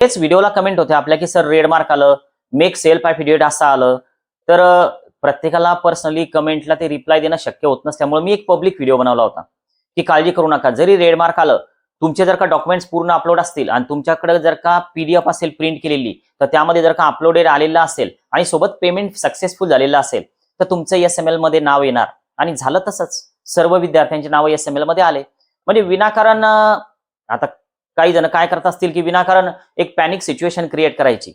तेच व्हिडिओला कमेंट होते. आपल्या की सर रेड मार्क आलं मेक सेल्फ ॲफिडेविट असं आलं. तर प्रत्येकाला पर्सनली कमेंटला ते रिप्लाय देणं शक्य होत नसल्यामुळे मी एक पब्लिक व्हिडिओ बनवला होता. की काळजी करू नका. जरी रेड मार्क आलं तुमचे जर का डॉक्युमेंट्स पूर्ण अपलोड असतील आणि तुमच्याकडे जर का पीडीएफ असेल प्रिंट केलेली तर त्यामध्ये जर का अपलोडेड आलेला असेल आणि सोबत पेमेंट सक्सेसफुल झालेला असेल तर तुमचं एस एम एलमध्ये नाव येणार. आणि झालं तसंच. सर्व विद्यार्थ्यांचे नाव एस एम एलमध्ये आले. म्हणजे विनाकारण आता काही जण काय करत असतील की विनाकारण एक पॅनिक सिच्युएशन क्रिएट करायची.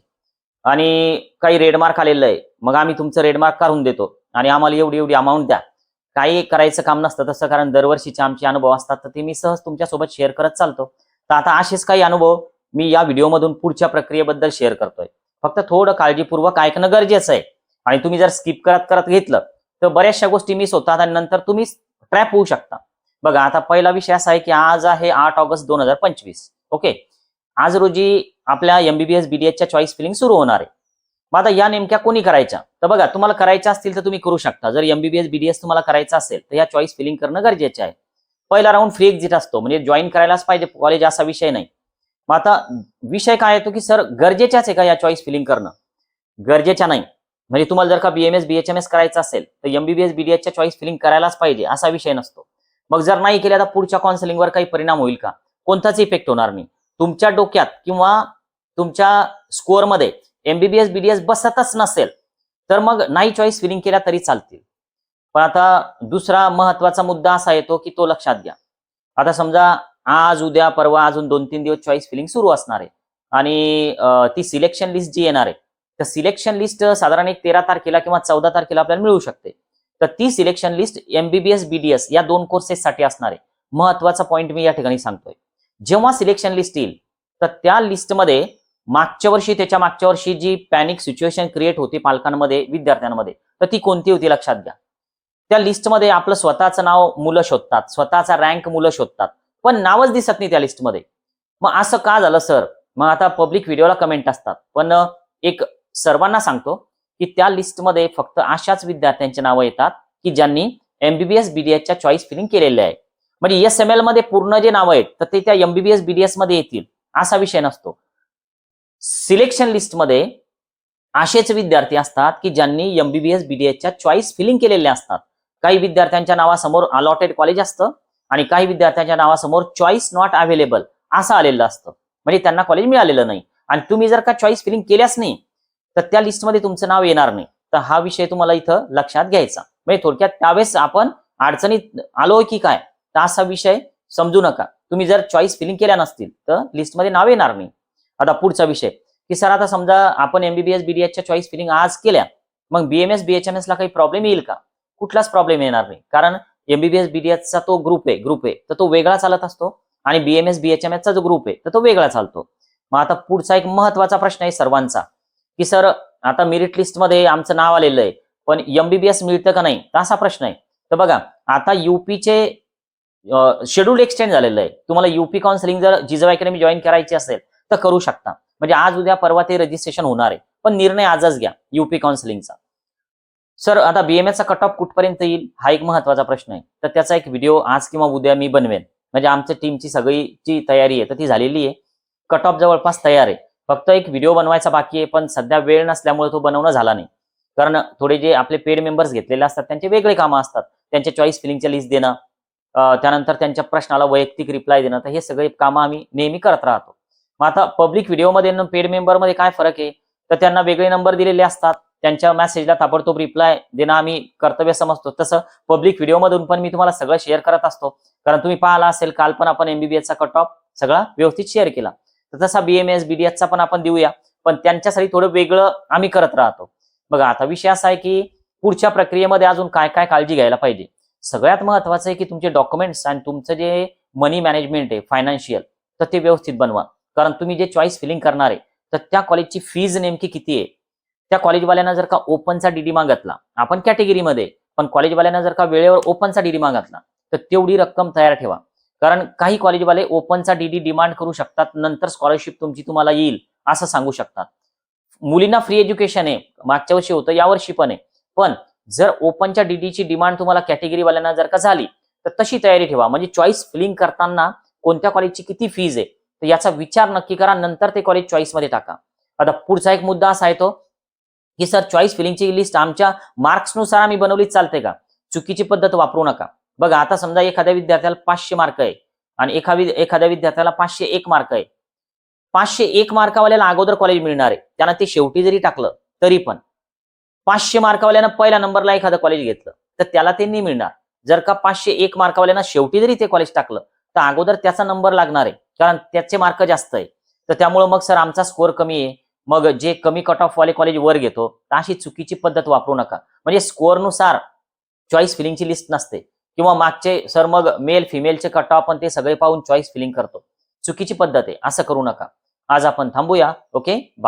आणि काही रेडमार्क आलेलं आहे. मग आम्ही तुमचं रेडमार्क काढून देतो. आणि आम्हाला एवढी एवढी अमाऊंट द्या. काही करायचं काम नसतं तसं कारण दरवर्षीचे आमचे अनुभव असतात तर ते मी सहज तुमच्यासोबत शेअर करत चालतो. तर आता असेच काही अनुभव मी या व्हिडिओमधून पुढच्या प्रक्रियेबद्दल शेअर करतोय. फक्त थोडं काळजीपूर्वक ऐकणं गरजेचं आहे. आणि तुम्ही जर स्किप करत करत घेतलं तर बऱ्याचशा गोष्टी मिस होतात आणि नंतर तुम्ही ट्रॅप होऊ शकता. बघा आता पहिला विषय असा आहे की आज आहे आठ ऑगस्ट दोन हजार पंचवीस. ओके? आज रोजी आपल्या एमबीबीएस बीडीएसच्या चॉईस फिलिंग सुरू होणार आहे. मग आता या नेमक्या कोणी करायच्या? तर बघा तुम्हाला करायच्या असतील तर तुम्ही करू शकता. जर एमबीबीएस बीडीएस तुम्हाला करायचं असेल तर या चॉईस फिलिंग करणं गरजेचे आहे. पहिला राऊंड फ्री एक्झिट असतो. म्हणजे जॉईन करायलाच पाहिजे कॉलेज असा विषय नाही. मग आता विषय काय येतो की सर गरजेच्याच आहे का या चॉईस फिलिंग करणं? गरजेच्या नाही. म्हणजे तुम्हाला जर का बीएमएस बीएचएमएस करायचं असेल तर एमबीबीएस बीडीएसच्या चॉईस फिलिंग करायलाच पाहिजे असा विषय नसतो. मग जर नाही केल्या तर पुढच्या काउन्सिलिंगवर काही परिणाम होईल का? कोणताच इफेक्ट होणार नाही. तुमच्या डोक्यात किंवा तुमच्या स्कोअरमध्ये एमबीबीएस बीडीएस बसतच नसेल तर मग नाही चॉईस फिलिंग केल्या तरी चालतील. पण आता दुसरा महत्त्वाचा मुद्दा असा येतो की तो लक्षात घ्या. आता समजा आज उद्या परवा अजून दोन तीन दिवस चॉईस फिलिंग सुरू असणार आहे. आणि ती सिलेक्शन लिस्ट जी येणार आहे तर सिलेक्शन लिस्ट साधारण एक तेरा तारखेला किंवा चौदा तारखेला आपल्याला मिळू शकते. तर ती सिलेक्शन लिस्ट एमबीबीएस बीडीएस या दोन कोर्सेससाठी असणार आहे. महत्त्वाचा पॉईंट मी या ठिकाणी सांगतोय. जेव्हा सिलेक्शन लिस्ट येईल तर त्या लिस्टमध्ये मागच्या वर्षी त्याच्या मागच्या वर्षी जी पॅनिक सिच्युएशन क्रिएट होती पालकांमध्ये विद्यार्थ्यांमध्ये तर ती कोणती होती लक्षात घ्या. त्या लिस्टमध्ये आपलं स्वतःचं नाव मुलं शोधतात स्वतःचा रँक मुलं शोधतात पण नावच दिसत नाही त्या लिस्टमध्ये मग असं का झालं सर मग आता पब्लिक व्हिडिओला कमेंट असतात. पण एक सर्वांना सांगतो की त्या लिस्टमध्ये फक्त अशाच विद्यार्थ्यांची नावं येतात की ज्यांनी एमबीबीएस बीडीएसच्या चॉईस फिलिंग केलेले आहे. म्हणजे एस एम एलमध्ये पूर्ण जे नावं आहेत तर ते त्या एमबीबीएस बीडीएसमध्ये येतील असा विषय नसतो. सिलेक्शन लिस्टमध्ये असेच विद्यार्थी असतात की ज्यांनी एमबीबीएस बीडीएसच्या चॉईस फिलिंग केलेल्या असतात. काही विद्यार्थ्यांच्या नावासमोर अलॉटेड कॉलेज असतं आणि काही विद्यार्थ्यांच्या नावासमोर चॉईस नॉट अवेलेबल असं आलेलं असतं. म्हणजे त्यांना कॉलेज मिळालेलं नाही. आणि तुम्ही जर का चॉईस फिलिंग केल्याच नाही तर त्या लिस्टमध्ये तुमचं नाव येणार नाही. तर हा विषय तुम्हाला इथं लक्षात घ्यायचा. म्हणजे थोडक्यात त्यावेळेस आपण अडचणीत आलो की काय? तर असा विषय समजू नका. तुम्ही जर चॉईस फिलिंग केल्या नसतील तर लिस्टमध्ये नाव येणार नाही. आता पुढचा विषय. की सर आता समजा आपण एमबीबीएस बीडीएसच्या चॉईस फिलिंग आज केल्या मग बीएमएस बीएचएमएस ला काही प्रॉब्लेम येईल का? कुठलाच प्रॉब्लेम येणार नाही. कारण एमबीबीएस बीडीएसचा तो ग्रुप आहे ग्रुप आहे. तर तो वेगळा चालत असतो आणि बीएमएस बीएचएमएसचा जो ग्रुप आहे तर तो वेगळा चालतो. मग आता पुढचा एक महत्त्वाचा प्रश्न आहे सर्वांचा. की सर आता मेरिट लिस्टमध्ये आमचं नाव आलेलं आहे पण एमबीबीएस मिळतं का नाही? तर असा प्रश्न आहे. तर बघा आता युपीचे शेड्यूल एक्सटेंड झालेलं आहे. तुम्हाला युपी काउन्सिलिंग जर जिजव अकॅडमी जॉईन करायची असेल तर करू शकता. म्हणजे आज उद्या परवा ते रजिस्ट्रेशन होणार आहे. पण निर्णय आजच घ्या युपी काउन्सिलिंगचा सर आता बीएमएचा कट ऑफ कुठपर्यंत येईल? हा एक महत्त्वाचा प्रश्न आहे. तर त्याचा एक व्हिडिओ आज किंवा उद्या मी बनवेन. म्हणजे आमच्या टीमची सगळीची तयारी आहे तर ती झालेली आहे. कट ऑफ जवळपास तयार आहे. फक्त एक व्हिडिओ बनवायचा बाकी आहे पण सध्या वेळ नसल्यामुळे तो बनवणं झाला नाही. कारण थोडे जे आपले पेड मेंबर्स घेतलेले असतात त्यांचे वेगळे कामं असतात. त्यांच्या चॉईस फिलिंगच्या लिस्ट देणं त्यानंतर त्यांच्या प्रश्नाला वैयक्तिक रिप्लाय देणं तर हे सगळे कामं आम्ही नेहमी करत राहतो. मग आता पब्लिक व्हिडिओमध्ये पेड मेंबरमध्ये काय फरक आहे? तर त्यांना वेगळे नंबर दिलेले असतात. त्यांच्या मेसेजला ताबडतोब रिप्लाय देणं आम्ही कर्तव्य समजतो. तसं पब्लिक व्हिडिओमधून पण मी तुम्हाला सगळं शेअर करत असतो. कारण तुम्ही पाहिला असेल काल पण आपण एमबीबीएसचा कट ऑफ सगळा व्यवस्थित शेअर केला. तर तसा बीएमएस बीडीएसचा पण आपण देऊया पण त्यांच्यासाठी थोडं वेगळं आम्ही करत राहतो. बघा आता विषय असा आहे की पुढच्या प्रक्रियेमध्ये अजून काय काय काळजी घ्यायला पाहिजे? सगळ्यात महत्वाचं आहे की तुमचे डॉक्युमेंट्स आणि तुमचं जे मनी मॅनेजमेंट आहे फायनान्शियल तर ते व्यवस्थित बनवा. कारण तुम्ही जे चॉईस फिलिंग करणार आहे तर त्या कॉलेजची फीज नेमकी किती आहे? त्या कॉलेजवाल्यांना जर का ओपनचा डीडी मागितला आपण कॅटेगरीमध्ये पण कॉलेजवाल्यांना जर का वेळेवर ओपनचा डीडी मागितला तर तेवढी रक्कम तयार ठेवा. कारण काही कॉलेजवाले ओपनचा डीडी डिमांड करू शकतात नंतर स्कॉलरशिप तुमची तुम्हाला येईल असं सांगू शकतात. मुलींना फ्री एज्युकेशन आहे मागच्या वर्षी होतं यावर्षी पण आहे. पण जर ओपनच्या डीडीची डिमांड तुम्हाला कॅटेगरीवाल्यांना जर का झाली तर तशी तयारी ठेवा. म्हणजे चॉईस फिलिंग करताना कोणत्या कॉलेजची किती फीज आहे तर याचा विचार नक्की करा नंतर ते कॉलेज चॉईसमध्ये टाका. आता पुढचा एक मुद्दा असा आहे तो की सर चॉईस फिलिंगची लिस्ट आमच्या मार्क्सनुसार आम्ही बनवलीच चालते का? चुकीची पद्धत वापरू नका. बघा आता समजा एखाद्या विद्यार्थ्याला पाचशे मार्क आहे आणि एखा एखाद्या विद्यार्थ्याला पाचशे एक मार्क आहे. पाचशे एक मार्कावाल्याला अगोदर कॉलेज मिळणार आहे. त्यांना ते शेवटी जरी टाकलं तरी पण. पाचशे मार्कावाल्यानं पहिल्या नंबरला एखादं कॉलेज घेतलं तर त्याला ते नाही मिळणार. जर का पाचशे एक मार्कावाल्यानं शेवटी जरी ते कॉलेज टाकलं तर अगोदर त्याचा नंबर लागणार आहे. कारण त्याचे मार्क जास्त आहे. तर त्यामुळं मग सर आमचा स्कोअर कमी आहे. मग जे कमी कट ऑफ वाले कॉलेज वर घेतो तर अशी चुकीची पद्धत वापरू नका. म्हणजे स्कोअरनुसार चॉईस फिलिंगची लिस्ट नसते. किंवा मागचे सर मग मेल फिमेलचे कट ऑफ पण ते सगळे पाहून चॉईस फिलिंग करतो. चुकीची पद्धत आहे असं करू नका. आज आपण थांबूया ओके बाय